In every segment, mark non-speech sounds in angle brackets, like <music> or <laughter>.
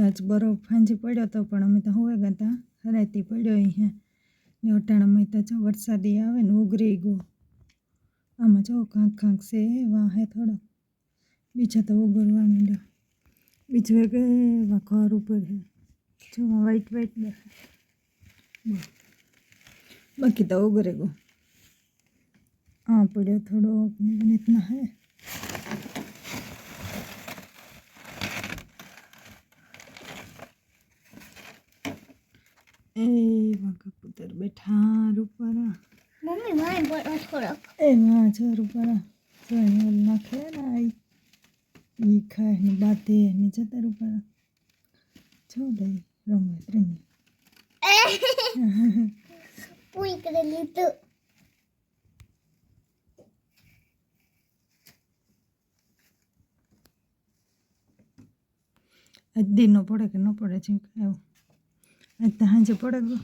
આજ બરફ ફાંજી પડ્યો તો પણ અમે તો હોવે ગયા હરાતી રાતી પડ્યો અહીંયા ને અમે તો જો વરસાદી આવે ને ઉઘરી ગયો. આમાં જો કાંક કાંક છે એવા હે થોડો બીજા તો ઉગરવા માંડ્યો. બીજું એક એવા ઘર ઉપર છે જો વાઈટ વાઈટ બાકી તો ઉગરે ગયો. આ પડ્યો થોડો રીતના હે. એ વાંકા પુત્ર બેઠા રૂપારા. મમ્મી મારે બોલો થોડોક એ માં જો રૂપારા ઓલ નાખે ને ઈ ખાય ને બાતે ને જતા રૂપારા. જો દઈ રમે ત્રણે પૂરી કરી લીધું. આજ દિન પડે કે ન પડે છે એવું આજ તો સાંજે પડે ગયો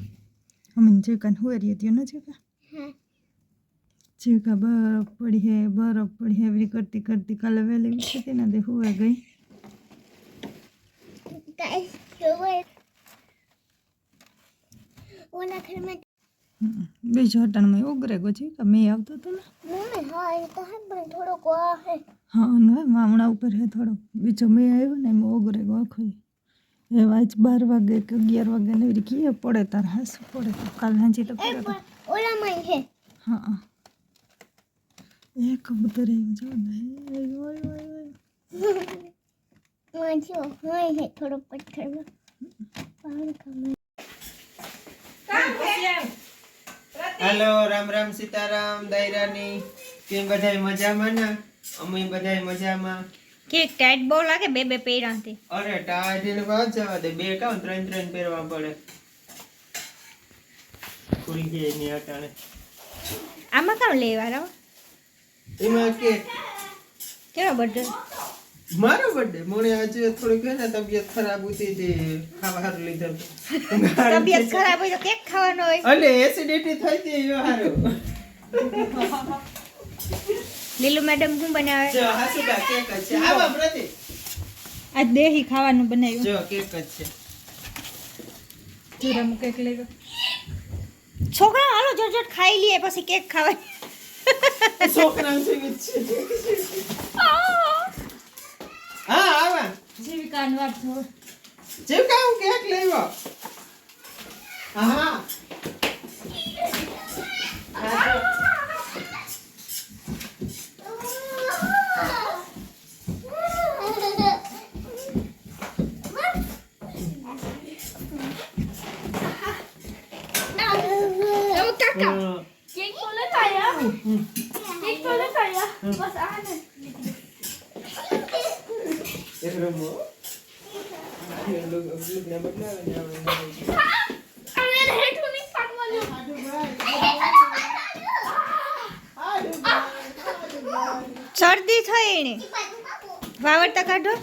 અમે જે કાન હુએરીએ ત્યાં ન છે કા હા જીવકા બરફ પડી હે બરફ પડી હે એવી કરતી કરતી કાલે વહેલી ઉઠી હતી ને તે હુએ ગઈ. બીજો હટાણમાં ઉગરે ગયો છે કે મેં આવતો હતો ને મમ્મી હા એ તો હે પણ થોડોક આ હે હા ને મામણા ઉપર હે થોડોક બીજો મેં આવ્યો ને એમાં ઉગરે ગો આખો એ જ બાર વાગે કે અગિયાર વાગે ને એવી કીએ પડે તાર હાસું પડે તો કાલ હાંજી તો પડે ઓલામાં હે હા. એ કબૂતર એમ જો ને ઓય ઓય ઓય વાંચો હોય હે થોડો પથ્થર પાણી કમે હેલો રામ રામ સીતારામ દાયરાની. કેમ બધાય મજામાં ને? અમે બધાય મજામાં. કેક ટાઈટ બહુ લાગે બે બે પહેરાથી અરે ટાઢીને વાત જવા દે બે કામ ત્રણ ત્રણ પહેરવા પડે. પૂરી ગઈ ની અટાણે. આમાં કામ લેવા રહો એમાં કે કેવો બર્થડે મારો બર્થડે મોણે આજે થોડીક ને તબિયત ખરાબ હતી તે ખાવા હારું લીધો <laughs> તબિયત ખરાબ હોય તો કેક ખાવાનો હોય? અલે એસિડિટી થઈ ગઈ હારું <laughs> લીલુ મેડમ શું બનાવે? જો હાસુબા કેક છે. આવો પ્રતિ આ દેહી ખાવાનું બનાવ્યું. જો કેક છે છે. ચૂરામાં કેક લઈ છોકરા હાલો જટ ખાઈ લઈએ પછી કેક ખાવાની છોકરા છે. હા આવા. જીવિકા વાત થોડું જીવિકા હું કેક લેવો હા કાકા કેક બોલે કાયા કેક બોલે કાયા બસ આને એક રમો લોક લોક શરદી થઈ એને. વાવડતા કાઢો.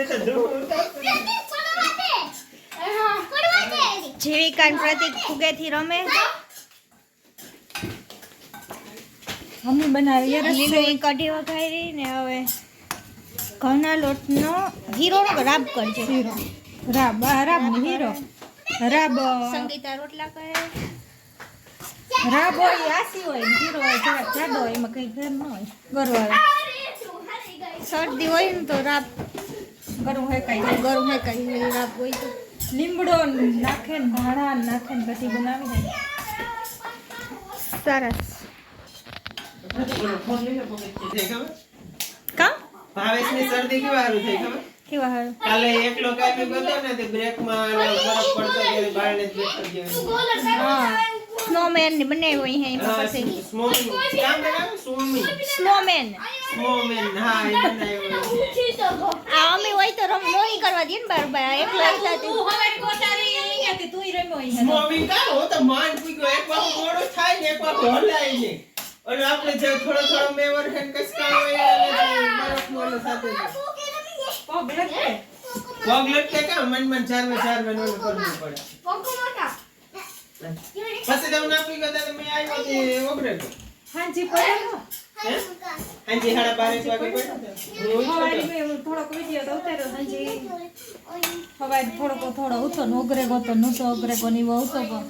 એ તો જીવિકા પ્રતિક ફુગેથી રમે. મમ્મી બનાવી લીલુ કઢી વઘારી ને હવે ઘઉંના લોટનો હીરોનો રાબ કરજે. રાબ રાબ હીરો. રાબ સંગીતા રોટલા કરે. રાબ હોય આસી હોય હીરો હોય જરાક જાડો હોય એમાં કંઈ ઘર ન હોય. ગરવાળો શરદી હોય ને તો રાબ. ગરમ હોય કઈ ગરમ હોય કઈ રાબ હોય તો. લીમડો નાખે ને ધાણા નાખે ને પછી બનાવી દે. સરસ ફોન લઈ લે પોકેટથી ખબર કા? ભાવેશની શરદી કેવા હારું થઈ ખબર? કેવા હારું? કાલે એકલો કાપી ગયો ને તે બ્રેક બરફ પડતો ત્યારે બારણે જ બેઠો ગયો હા. સ્નોમેન ને બનાવ્યો અહીંયા એમાં પછી. સ્મોમી કામ બનાવે? સ્મોમી. સ્નોમેન સ્મોમેન હા એ બનાવ્યો આ અમે હોય તો રમ મોઈ કરવા દે ને બાર એકલા એકલા તું સ્મોમી કા હો તો માન પૂગ્યો એક વાર મોડો થાય ને એક વાર હલાય ને. અને આપણે જે થોડો થોડો મેવર હેન કસકા હોય અને બરફ મોલો સાથે પગ લટકે કા મન મન ચારવે નો કરવું પડે. પછી તમને આપી ગયા તમે આવ્યો તે ઓગરે હાજી હાંજી વાગે પડ્યો તો. હું? સવારે ઉઠ્યો તો. મેં થોડોક વીડિયો તો ઉતાર્યો સવારે થોડોક થોડો ઉતો નોગરે ગોતો નહોતો ઉગરે કોની બહુ ઉતો પણ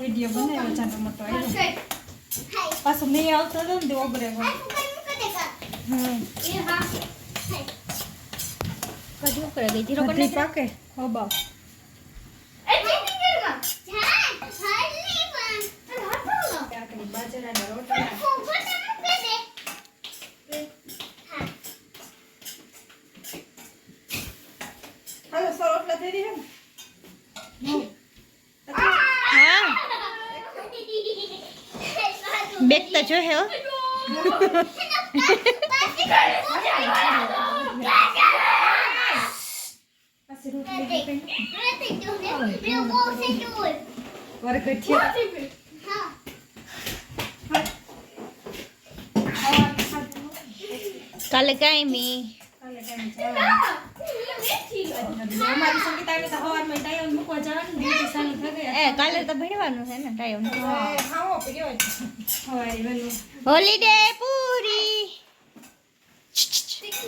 વીડિયો બનાવ્યો ચાલો મોટો આવ્યો. પાછો મેં આવતો હતો ને તે હા કદી ઉકળે ગઈ જીરો પાકે હબાવ કાકડી બાજરાના રોટલા હાલો સો રોટલા થઈ રહ્યા હા બેગ તો જોહે હો કાલે કાંઈ મી કાલે કાંઈ તો કાલે તો ભણવાનું છે ને ટાઈમ હોલીડે પૂરી.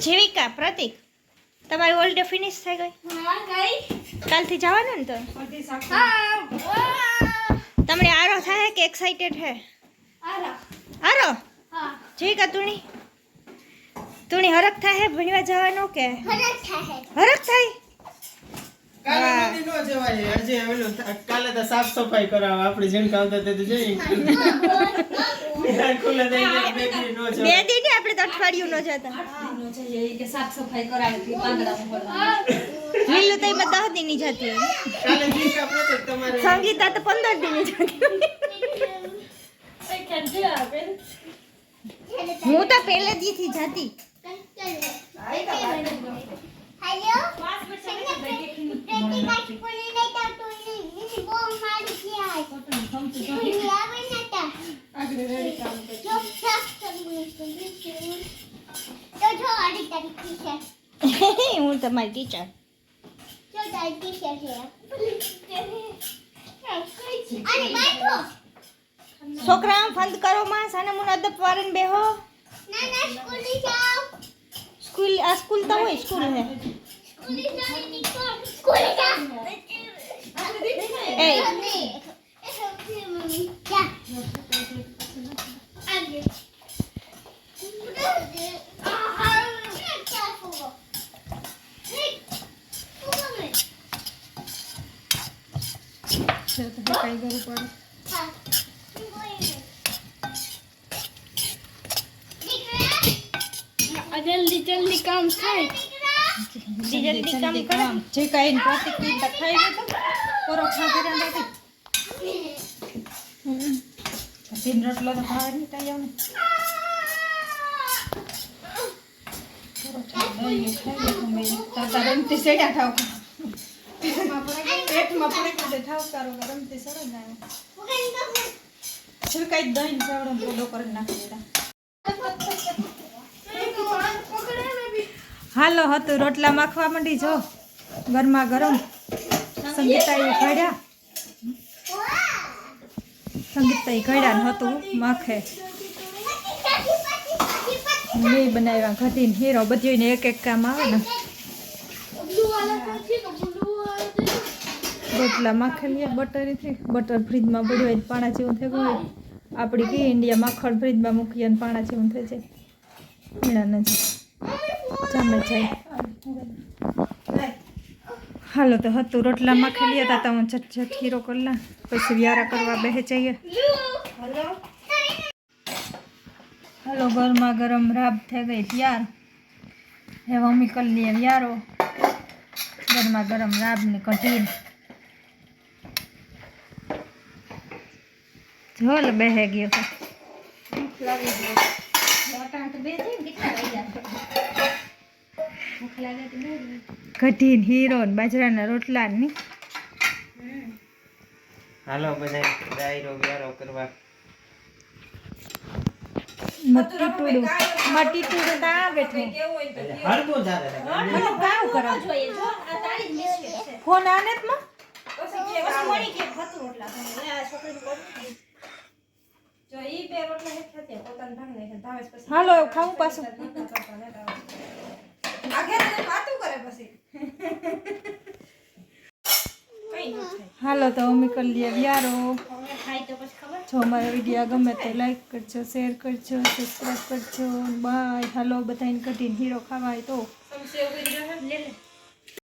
જીવિકા પ્રતિક. તમારી હોલીડે ફિનિશ થઈ ગઈ? કાલથી જવાનું ને તો? તમને આરો થાય કે એક્સાઇટેડ હે? આરો. જીવિકા તુણી તુણી હરખ થાય ભણવા જવાનું કે? હરખ થાય? હરખ નદી નો જવાય આજે ઓલું થ- કાલે તો સાફ સફાઈ કરાવવા આપણે જેમ કામ થતું તો જઈ. <laughs> બે દી આપણે તો અઠવાડિયું ન જતા. સાફ સફાઈ કરાવે લીલું તો એમાં દસ દી ની જતી સંગીતા તો પંદર દિનની જતી હું તો પહેલે દી થી જતી આગળ રેડી કામ કરે હું તમારી ટીચર છોકરા ફંદ કરો માં સાના મુન અદબ વારન બેહો ના ના સ્કૂલ તો હોય સ્કૂલ હે એ છે તો કઈ કરવું પડે જલ્દી જલ્દી કામ થાય. જલ્દી કામ કરો. જે કાંઈ પ્રતિક થાય ખાઈ ગયો તો. નથી રોટલો તો ખાવા નહીં મેં તાતા રમતી સેડ્યા ઠાવ પેટમાં પડે કે ઠાવ કારો રમતી સરસ આવે છે કાંઈ દહીં ચાવડો પોડો કરી નાખી હાલો હતું રોટલા માખવા માંડી જો. ગરમા ગરમ. સંગીતા એ ઘડ્યા. સંગીતા ઘડ્યા ને હતું, માખે. મેં બનાવ્યા ઘટીને હીરો. બધીને એક એક કામ આવે ને. રોટલા માખેલી બટરથી બટર ફ્રીજમાં પડ્યું હોય પાણા જેવું થઈ ગયું આપણી કે ઇન્ડિયા માખણ ફ્રીજમાં મૂકીએ અને પાણા જેવું થઈ જાય નથી જામે જાય હાલો, તો હતું, રોટલા માખી લઈએ તા હું ઝટ ઝટ ખીરો કરલા. પછી વ્યારા કરવા બેસે જઈએ. હાલો ગરમા ગરમ રાબ થઈ ગઈ ત્યાર. હે મમ્મી કરી લઈએ વ્યારો. ગરમા ગરમ રાબ ને કઢીને જોલ બેહે ગયો. તો ભૂખ ગઈ તો બે છે કેટલા વાગ્યા ભૂખ લાગે તો બે કઢીને હીરો ને બાજરાના રોટલા ને. હાલો બધા ડાયરો વ્યારો કરવા. મટી ટુડું મટી ટુડું ના બેઠું હળવું જારે મને કામ કરો જોઈએ જો. આ તાળી મિસ્ટેક છે. ફોન આને જ માં? પછી હાલો હવે ખાવું પાછું. હાલો તો અમે કરી લઈએ વ્યારો. જો અમારા વીડિયો ગમે તો લાઈક કરજો શેર કરજો સબસ્ક્રાઈબ કરજો. બાય હાલો બધાને કઢીને હીરો ખાવાય તો.